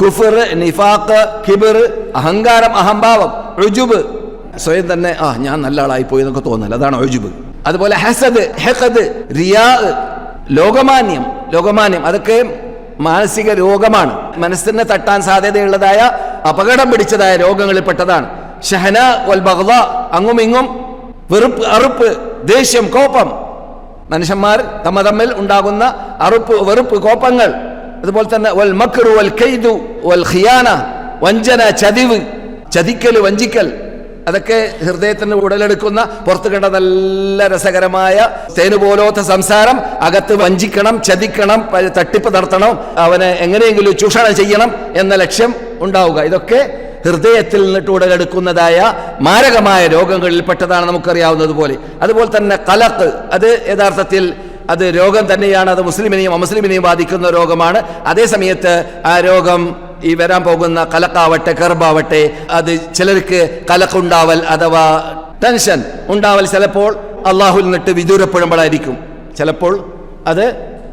കുഫർ നിഫാഖ് കിബിർ അഹങ്കാരം അഹംഭാവം റുജുബ് സ്വയം തന്നെ ആ ഞാൻ നല്ല ആളായി പോയി എന്നൊക്കെ തോന്നൽ അതാണ് ഒജുബ് അതുപോലെ ഹസദ് ഹെഖദ് റിയാ ലോകമാന്യം ലോകമാന്യം. അതൊക്കെ മാനസിക രോഗമാണ്. മനസ്സിനെ തട്ടാൻ സാധ്യതയുള്ളതായ അപകടം പിടിച്ചതായ രോഗങ്ങളിൽ പെട്ടതാണ്. ഷഹന വൽ ബഗ്ദ അങ്ങും ഇങ്ങും വെറുപ്പ് അറുപ്പ് ദേഷ്യം കോപം. മനുഷ്യന്മാർ തമ്മ തമ്മിൽ ഉണ്ടാകുന്ന അറുപ്പ് വെറുപ്പ് കോപങ്ങൾ. അതുപോലെ തന്നെ വൽ മക്രു വൽ കൈദു വൽ ഖിയാന വഞ്ചന ചതിവ് ചതിക്കൽ വഞ്ചിക്കൽ. അതൊക്കെ ഹൃദയത്തിന് ഉടലെടുക്കുന്ന പുറത്ത് കണ്ട നല്ല രസകരമായ തേനു പോലോത്ത സംസാരം. അകത്ത് വഞ്ചിക്കണം ചതിക്കണം തട്ടിപ്പ് നടത്തണം അവനെ എങ്ങനെയെങ്കിലും ചൂഷണം ചെയ്യണം എന്ന ലക്ഷ്യം ഉണ്ടാവുക. ഇതൊക്കെ ഹൃദയത്തിൽ നിന്നിട്ട് ഉടലെടുക്കുന്നതായ മാരകമായ രോഗങ്ങളിൽപ്പെട്ടതാണ് നമുക്കറിയാവുന്നതുപോലെ അതുപോലെ തന്നെ കലക്ക് അത് യഥാർത്ഥത്തിൽ അത് രോഗം തന്നെയാണ് അത് മുസ്ലിമിനെയും അമുസ്ലിമിനെയും ബാധിക്കുന്ന രോഗമാണ്. അതേ സമയത്ത് ആ രോഗം ഈ വരാൻ പോകുന്ന കലക്കാവട്ടെ കർബാവട്ടെ അത് ചിലർക്ക് കലക്കുണ്ടാവൽ അഥവാ ടെൻഷൻ ഉണ്ടാവൽ ചിലപ്പോൾ അള്ളാഹുൽ നിട്ട് വിദൂരപ്പെടുമ്പോഴായിരിക്കും. ചിലപ്പോൾ അത്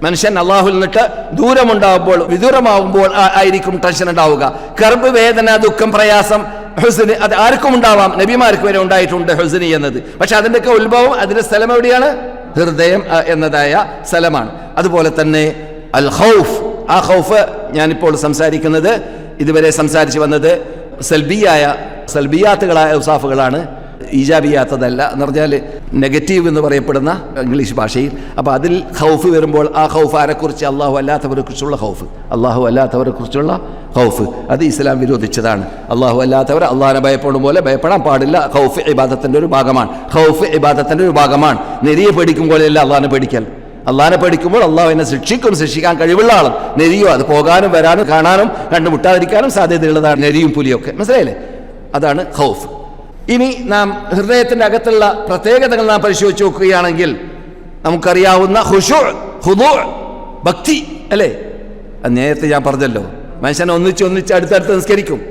മനുഷ്യൻ അള്ളാഹുൽ നിട്ട് ദൂരമുണ്ടാകുമ്പോൾ വിദൂരമാകുമ്പോൾ ആയിരിക്കും ടെൻഷൻ ഉണ്ടാവുക. കർബ് വേദന ദുഃഖം പ്രയാസം ഹുസിന് അത് ആർക്കും ഉണ്ടാവാം. നബിമാർക്ക് വരെ ഉണ്ടായിട്ടുണ്ട് ഹുസിനി എന്നത്. പക്ഷെ അതിന്റെയൊക്കെ ഉത്ഭവം അതിന്റെ സ്ഥലം എവിടെയാണ്? ഹൃദയം എന്നതായ സ്ഥലമാണ്. അതുപോലെ തന്നെ അൽ ഹൗഫ് ആ ഹൗഫ് ഞാനിപ്പോൾ സംസാരിക്കുന്നത് ഇതുവരെ സംസാരിച്ചു വന്നത് സൽബിയായ സൽബിയാത്തുകളായ ഉസാഫുകളാണ്. ഈജാബിയാത്തതല്ല എന്ന് പറഞ്ഞാൽ നെഗറ്റീവ് എന്ന് പറയപ്പെടുന്ന ഇംഗ്ലീഷ് ഭാഷയിൽ. അപ്പോൾ അതിൽ ഹൗഫ് വരുമ്പോൾ ആ ഹൗഫ് ആരെക്കുറിച്ച്? അള്ളാഹു അല്ലാത്തവരെ കുറിച്ചുള്ള ഖൗഫ്. അള്ളാഹു അല്ലാത്തവരെ കുറിച്ചുള്ള ഖൗഫ്. അത് ഇസ്ലാം വിരോധിച്ചതാണ്. അള്ളാഹു അല്ലാത്തവർ അള്ളാഹിനെ ഭയപ്പെടും പോലെ ഭയപ്പെടാൻ പാടില്ല. ഹൗഫ് ഇബാദത്തിന്റെ ഒരു ഭാഗമാണ്. ഹൗഫ് ഇബാദത്തിന്റെ ഒരു ഭാഗമാണ്. നെരിയെ പേടിക്കുമ്പോഴല്ല അള്ളാഹിനെ പേടിക്കൽ. അള്ളാഹിനെ പഠിക്കുമ്പോൾ അള്ളാഹു എന്നെ ശിക്ഷിക്കും ശിക്ഷിക്കാൻ കഴിവുള്ള ആളും നെരിയോ? അത് പോകാനും വരാനും കാണാനും കണ്ടുമുട്ടാതിരിക്കാനും സാധ്യതയുള്ളതാണ് നെരിയും പുലിയൊക്കെ മനസ്സിലായില്ലേ? അതാണ് ഖൗഫ്. ഇനി നാം ഹൃദയത്തിന്റെ അകത്തുള്ള പ്രത്യേകതകൾ നാം പരിശോധിച്ച് നോക്കുകയാണെങ്കിൽ നമുക്കറിയാവുന്ന ഹുഷു ഹുദു ഭക്തി അല്ലേ? നേരത്തെ ഞാൻ പറഞ്ഞല്ലോ. മനുഷ്യനെ ഒന്നിച്ച് ഒന്നിച്ച് അടുത്തടുത്ത് നിസ്കരിക്കും.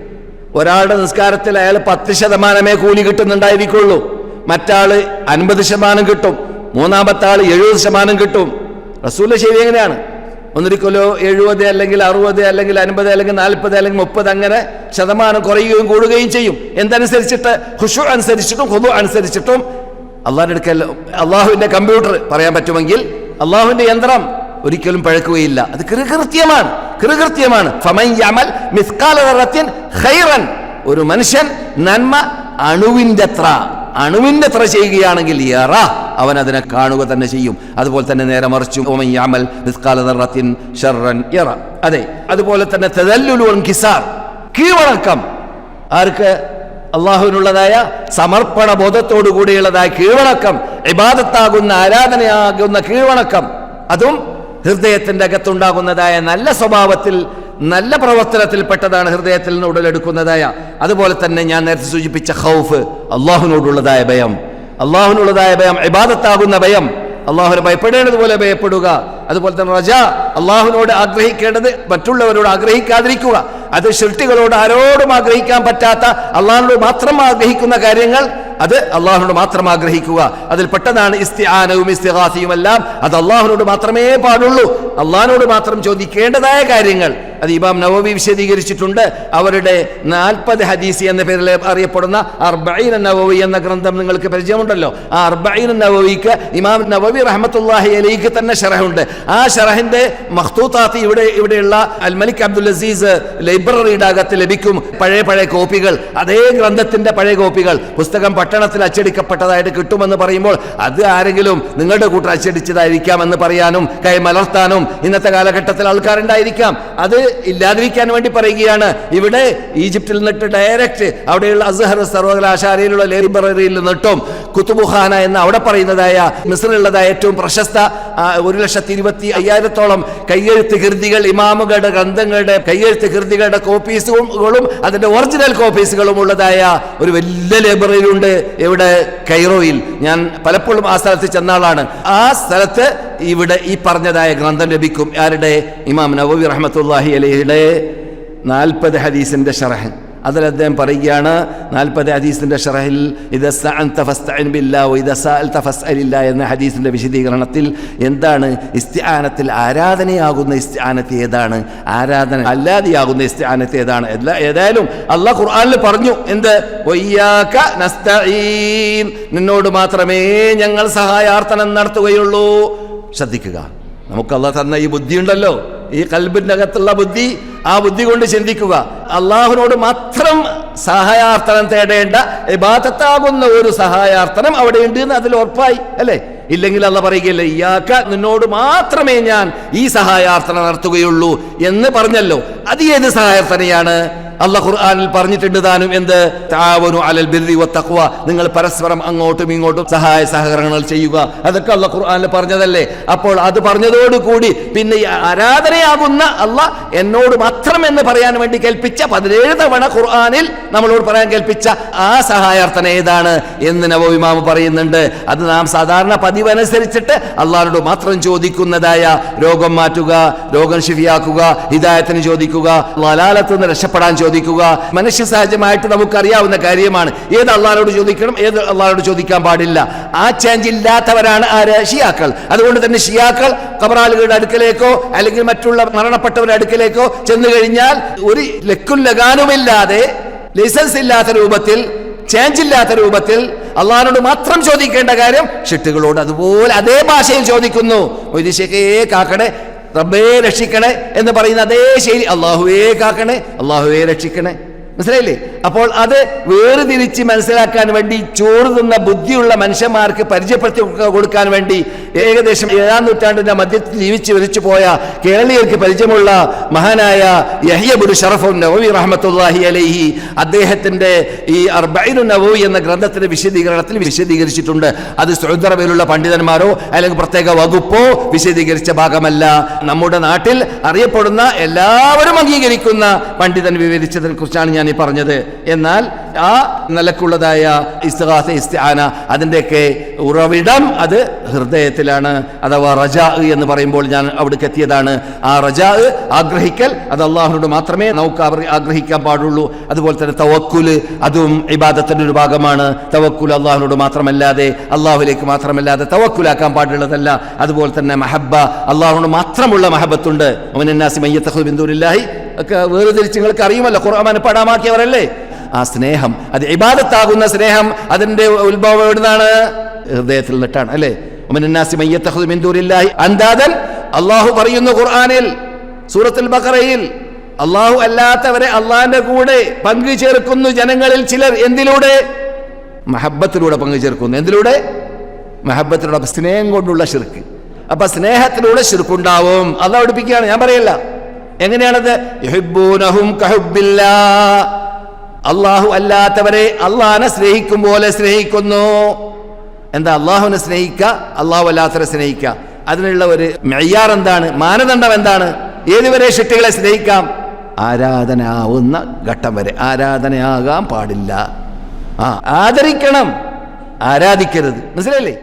ഒരാളുടെ നിസ്കാരത്തിൽ അയാൾ പത്ത് ശതമാനമേ കൂലി കിട്ടുന്നുണ്ടായിരിക്കുള്ളൂ. മറ്റാൾ അൻപത് ശതമാനം കിട്ടും. മൂന്നാമത്തെ ആൾ എഴുപത് ശതമാനം കിട്ടും. റസൂൽ ശരി എങ്ങനെയാണ്? ഒന്നിരിക്കലോ എഴുപത് അല്ലെങ്കിൽ അറുപത് അല്ലെങ്കിൽ അൻപത് അല്ലെങ്കിൽ നാൽപ്പത് അല്ലെങ്കിൽ മുപ്പത് അങ്ങനെ ശതമാനം കുറയുകയും കൂടുകയും ചെയ്യും. എന്തനുസരിച്ചിട്ട്? ഖുഷു അനുസരിച്ചിട്ടും ഹുദു അനുസരിച്ചിട്ടും അള്ളാഹിന്റെ അടുക്കൽ അള്ളാഹുവിന്റെ കമ്പ്യൂട്ടർ പറയാൻ പറ്റുമെങ്കിൽ അള്ളാഹുവിന്റെ യന്ത്രം ഒരിക്കലും പഴക്കുകയില്ല. അത് കൃകൃത്യമാണ് കൃകൃത്യമാണ്. ഒരു മനുഷ്യൻ നന്മ അണുവിന്റെ അത്ര അണുവിന്റെ അത്ര ചെയ്യുകയാണെങ്കിൽ യറ അവൻ അതിനെ കാണുക തന്നെ ചെയ്യും. അതുപോലെ തന്നെ നേരെ മറിച്ചു ഓമയ്യാമൽ എറ ഷർറൻ യറ. അതെ അതുപോലെ തന്നെ തെതല്ലുലുവൻ കിസാർ കീഴ്വണക്കം ആർക്ക്? അള്ളാഹുവിനുള്ളതായ സമർപ്പണ ബോധത്തോടു കൂടിയുള്ളതായ കീഴ്വണക്കം ഇബാദത്താകുന്ന ആരാധനയാകുന്ന കീഴ്വണക്കം അതും ഹൃദയത്തിന്റെ അകത്തുണ്ടാകുന്നതായ നല്ല സ്വഭാവത്തിൽ നല്ല പ്രവർത്തനത്തിൽപ്പെട്ടതാണ് ഹൃദയത്തിൽ നിന്ന് ഉടലെടുക്കുന്നതായ. അതുപോലെ തന്നെ ഞാൻ നേരത്തെ സൂചിപ്പിച്ച ഹൗഫ് അള്ളാഹുവിനോടുള്ളതായ ഭയം. അള്ളാഹുവിനുള്ളതായ ഭയം ഇബാദത്താകുന്ന ഭയം. അള്ളാഹുനെ ഭയപ്പെടേണ്ടതുപോലെ ഭയപ്പെടുക. അതുപോലെ തന്നെ റജ അള്ളാഹുവിനോട് ആഗ്രഹിക്കേണ്ടത് മറ്റുള്ളവരോട് ആഗ്രഹിക്കാതിരിക്കുക. അത് ഷിർട്ടികളോട് ആരോടും ആഗ്രഹിക്കാൻ പറ്റാത്ത അള്ളാഹിനോട് മാത്രം ആഗ്രഹിക്കുന്ന കാര്യങ്ങൾ അത് അള്ളാഹുനോട് മാത്രം ആഗ്രഹിക്കുക. അതിൽ പെട്ടതാണ് ഇസ്തിആനവും ഇസ്തിഹാസിയും എല്ലാം അത് അള്ളാഹുനോട് മാത്രമേ പാടുള്ളൂ. അള്ളാഹിനോട് മാത്രം ചോദിക്കേണ്ടതായ കാര്യങ്ങൾ. അത് ഇമാം നവവി വിശദീകരിച്ചിട്ടുണ്ട്. അവരുടെ നാൽപ്പത് ഹദീസി എന്ന പേരിൽ അറിയപ്പെടുന്ന അർബൈൻ നവവി എന്ന ഗ്രന്ഥം നിങ്ങൾക്ക് പരിചയമുണ്ടല്ലോ. ആ അർബൈൻ നവവിക്ക് ഇമാം നവവി റഹമത്തല്ലാഹി അലിക്ക് തന്നെ ഷറഹുണ്ട് ആ ഷറഹിന്റെ മഖ്തൂത്താത്തി ഇവിടെ ഇവിടെയുള്ള അൽമലിക് അബ്ദുൽ അസീസ് ലൈബ്രറിയുടെ അകത്ത് ലഭിക്കും. പഴയ പഴയ കോപ്പികൾ അതേ ഗ്രന്ഥത്തിന്റെ പഴയ കോപ്പികൾ. പുസ്തകം പട്ടണത്തിൽ അച്ചടിക്കപ്പെട്ടതായിട്ട് കിട്ടുമെന്ന് പറയുമ്പോൾ അത് ആരെങ്കിലും നിങ്ങളുടെ കൂട്ടർ അച്ചടിച്ചതായിരിക്കാം എന്ന് പറയാനും കൈ മലർത്താനും ഇന്നത്തെ കാലഘട്ടത്തിൽ ആൾക്കാരുണ്ടായിരിക്കാം. അത് ഇല്ലാതിരിക്കാൻ വേണ്ടി പറയുകയാണ്. ഇവിടെ ഈജിപ്തിൽ നിന്നിട്ട് ഡയറക്റ്റ് അവിടെയുള്ള അസഹർ സർവകലാശാലയിലുള്ള ലൈബ്രറിയിൽ നിന്നിട്ടും കുത്തുബുഖാന എന്ന അവിടെ പറയുന്നതായ മിസ്രിലുള്ളതായ ഏറ്റവും പ്രശസ്ത ഒരു ലക്ഷത്തി ഇരുപത്തി അയ്യായിരത്തോളം കയ്യെഴുത്ത് കൃതികൾ ഇമാമുകളുടെ ഗ്രന്ഥങ്ങളുടെ കയ്യെഴുത്ത് കൃതികളുടെ കോപ്പീസുകളും അതിന്റെ ഒറിജിനൽ കോപ്പീസുകളും ഉള്ളതായ ഒരു വലിയ ലൈബ്രറിയിലുണ്ട് ഇവിടെ കൈറോയിൽ. ഞാൻ പലപ്പോഴും ആ സ്ഥലത്ത് ചെന്നാളാണ്. ആ സ്ഥലത്ത് ഇവിടെ ഈ പറഞ്ഞതായ ഗ്രന്ഥം ലഭിക്കും. ആരുടെ? ഇമാം നവവി റഹമത്തല്ലാഹി അലഹിയുടെ നാൽപ്പത് ഹദീസിന്റെ ഷറഹൻ അതിൽ അദ്ദേഹം പറയുകയാണ് നാൽപ്പത് ഹദീസിന്റെ ഷറഹിൽ ഇത് എന്ന ഹദീസിന്റെ വിശദീകരണത്തിൽ എന്താണ്? ഇസ്തിആനത്തിൽ ആരാധനയാകുന്ന ഇസ്തിആനത്ത് ഏതാണ്? ആരാധന അല്ലാതെയാകുന്ന ഇസ്തിആനത്ത് ഏതാണ്? എല്ലാ ഏതായാലും അള്ളാഹ് ഖുർആാനിൽ പറഞ്ഞു. എന്ത്? നിന്നോട് മാത്രമേ ഞങ്ങൾ സഹായാർത്ഥനം നടത്തുകയുള്ളൂ. ശ്രദ്ധിക്കുക. നമുക്ക് അള്ളാഹ് തന്ന ഈ ബുദ്ധി ഉണ്ടല്ലോ ഈ കൽബിന്റെ അകത്തുള്ള ബുദ്ധി ആ ബുദ്ധി കൊണ്ട് ചിന്തിക്കുക. അള്ളാഹുനോട് മാത്രം സഹായാർത്ഥനം തേടേണ്ട ബാധത്താകുന്ന ഒരു സഹായാർത്ഥനം അവിടെ ഉണ്ട് എന്ന് അതിൽ ഉറപ്പായി അല്ലേ? ഇല്ലെങ്കിൽ അല്ല പറയുകയില്ല ഇയാക്ക നിന്നോട് മാത്രമേ ഞാൻ ഈ സഹായാർത്ഥന നടത്തുകയുള്ളൂ എന്ന് പറഞ്ഞല്ലോ. അത് ഏത് സഹായാർത്ഥനയാണ്? അല്ല ഖുർആാനിൽ പറഞ്ഞിട്ടുണ്ട് താനും എന്ത്? താവനു അലൽ ബിർദി വത്തഖ്വ നിങ്ങൾ പരസ്പരം അങ്ങോട്ടും ഇങ്ങോട്ടും സഹായ സഹകരണങ്ങൾ ചെയ്യുക. അതൊക്കെ അള്ള ഖുർആാനിൽ പറഞ്ഞതല്ലേ? അപ്പോൾ അത് പറഞ്ഞതോടുകൂടി പിന്നെ ആരാധനയാകുന്ന അല്ല എന്നോട് മാത്രം എന്ന് പറയാൻ വേണ്ടി കേൾപ്പിച്ച പതിനേഴ് തവണ ഖുർആാനിൽ നമ്മളോട് പറയാൻ കേൾപ്പിച്ച ആ സഹായാർത്ഥന ഏതാണ് എന്ന് നവോയിമാമ് പറയുന്നുണ്ട്. അത് നാം സാധാരണ പതിവനുസരിച്ചിട്ട് അള്ളാഹിനോട് മാത്രം ചോദിക്കുന്നതായ രോഗം മാറ്റുക രോഗം ശിഫിയാക്കുക ഹിദായത്തിന് ചോദിക്കുക ലലാലത്ത് നിന്ന് രക്ഷപ്പെടാൻ ചോദിക്കുക. മനുഷ്യ സഹജമായിട്ട് നമുക്കറിയാവുന്ന കാര്യമാണ്. ഏത് അള്ളാഹിനോട് ചോദിക്കണം ഏത് അള്ളാഹിനോട് ചോദിക്കാൻ പാടില്ല. ആ ചേഞ്ച് ഇല്ലാത്തവരാണ് ആര്? ഷിയാക്കൾ. അതുകൊണ്ട് തന്നെ ഷിയാക്കൾ കബറാളുകളുടെ അടുക്കലേക്കോ അല്ലെങ്കിൽ മറ്റുള്ള മരണപ്പെട്ടവരുടെ അടുക്കലേക്കോ ചെന്നു കഴിഞ്ഞാൽ ഒരു ലക്കും ലഗാനുമില്ലാതെ ലൈസൻസ് ഇല്ലാത്ത രൂപത്തിൽ ചേഞ്ച് ഇല്ലാത്ത രൂപത്തിൽ അള്ളാഹിനോട് മാത്രം ചോദിക്കേണ്ട കാര്യം ഷിട്ടുകളോട്. അതുപോലെ അതേ ഭാഷയിൽ ചോദിക്കുന്നു. വൈദിശക്കേ കാക്കണേ റബ്ബേ രക്ഷിക്കണേ എന്ന് പറയുന്ന അതേ ശൈലി അള്ളാഹുവേ കാക്കണേ അള്ളാഹുവേ രക്ഷിക്കണേ. മനസ്സിലായില്ലേ? അപ്പോൾ അത് വേർതിരിച്ച് മനസ്സിലാക്കാൻ വേണ്ടി ചോറ് തിന്ന ബുദ്ധിയുള്ള മനുഷ്യന്മാർക്ക് പരിചയപ്പെടുത്തി കൊടുക്കാൻ വേണ്ടി ഏകദേശം ഏഴാം നൂറ്റാണ്ടിന്റെ മധ്യത്തിൽ ജീവിച്ച് വിളിച്ചു പോയ കേരളീയർക്ക് പരിചയമുള്ള മഹാനായ യഹിയബുൽ ഷറഫു നവവി റഹമത്തുല്ലാഹി അലൈഹി അദ്ദേഹത്തിന്റെ ഈ അർബൈനു നവവി എന്ന ഗ്രന്ഥത്തിന്റെ വിശദീകരണത്തിൽ വിശദീകരിച്ചിട്ടുണ്ട്. അത് സൗദി പണ്ഡിതന്മാരോ അല്ലെങ്കിൽ പ്രത്യേക വകുപ്പോ വിശദീകരിച്ച ഭാഗമല്ല. നമ്മുടെ നാട്ടിൽ അറിയപ്പെടുന്ന എല്ലാവരും അംഗീകരിക്കുന്ന പണ്ഡിതൻ വിവരിച്ചതിനെ കുറിച്ചാണ് ഞാൻ ഈ പറഞ്ഞത്. എന്നാൽ ആ നിലക്കുള്ളതായ ഇസ്തഹാസ ഇസ്തിഹാന അതിന്റെയൊക്കെ ഉറവിടം അത് ഹൃദയത്തിലാണ് അഥവാ റജാ എന്ന് പറയുമ്പോൾ ഞാൻ അവിടേക്ക് എത്തിയതാണ്. ആ റജാ ആഗ്രഹിക്കൽ അത് അള്ളാഹുനോട് മാത്രമേ നമുക്ക് ആഗ്രഹിക്കാൻ പാടുള്ളൂ. അതുപോലെ തന്നെ തവക്കുൽ അതും ഇബാദത്തിന്റെ ഒരു ഭാഗമാണ്. തവക്കുൽ അള്ളാഹുനോട് മാത്രമല്ലാതെ അള്ളാഹുലേക്ക് മാത്രമല്ലാതെ തവക്കുലാക്കാൻ പാടുള്ളതല്ല. അതുപോലെ തന്നെ മഹബ്ബ അള്ളാഹുനോട് മാത്രമുള്ള മഹബത്തുണ്ട് അവനാസി മയ്യത്തഹു ബിന്ദുലില്ലാഹി ഒക്കെ വേർതിരിച്ച് നിങ്ങൾക്ക് അറിയുമല്ലോ. ഖുർആൻ പടാമാക്കിയവരല്ലേ ആ സ്നേഹം അത് ഇബാദത്താകുന്ന സ്നേഹം അതിന്റെ ഉത്ഭവം എവിടുന്നാണ്? ഹൃദയത്തിൽ നിന്നിട്ടാണ് അല്ലേ? അന്താദൻ അള്ളാഹു പറയുന്നു ഖുർആാനിൽ സൂറത്തുൽ ബക്കറയിൽ അള്ളാഹു അല്ലാത്തവരെ അള്ളാഹിന്റെ കൂടെ പങ്കു ചേർക്കുന്നു ജനങ്ങളിൽ ചിലർ എന്തിലൂടെ? മഹബത്തിലൂടെ പങ്കു ചേർക്കുന്നു. എന്തിലൂടെ? മഹബത്തിലൂടെ സ്നേഹം കൊണ്ടുള്ള ഷിർക്ക് അപ്പൊ സ്നേഹത്തിലൂടെ ഷിർക്കുണ്ടാവും അള്ളാഹ് പഠിപ്പിക്കുകയാണ് ഞാൻ പറയല്ല. എങ്ങനെയാണത്. അള്ളാഹു അല്ലാത്തവരെ അള്ളാഹനെ സ്നേഹിക്കും പോലെ സ്നേഹിക്കുന്നു. എന്താ അള്ളാഹുവിനെ സ്നേഹിക്കുക? അള്ളാഹു അല്ലാത്തവരെ സ്നേഹിക്കുക. അതിനുള്ള ഒരു മെയ്യാർ എന്താണ്? മാനദണ്ഡം എന്താണ്? ഏതുവരെ ഷിട്ടുകളെ സ്നേഹിക്കാം? ആരാധന ആവുന്ന ഘട്ടം വരെ. ആരാധനയാകാൻ പാടില്ല. ആ ആദരിക്കണം. ആരാധിക്കരുത്. മനസ്സിലായില്ലേ?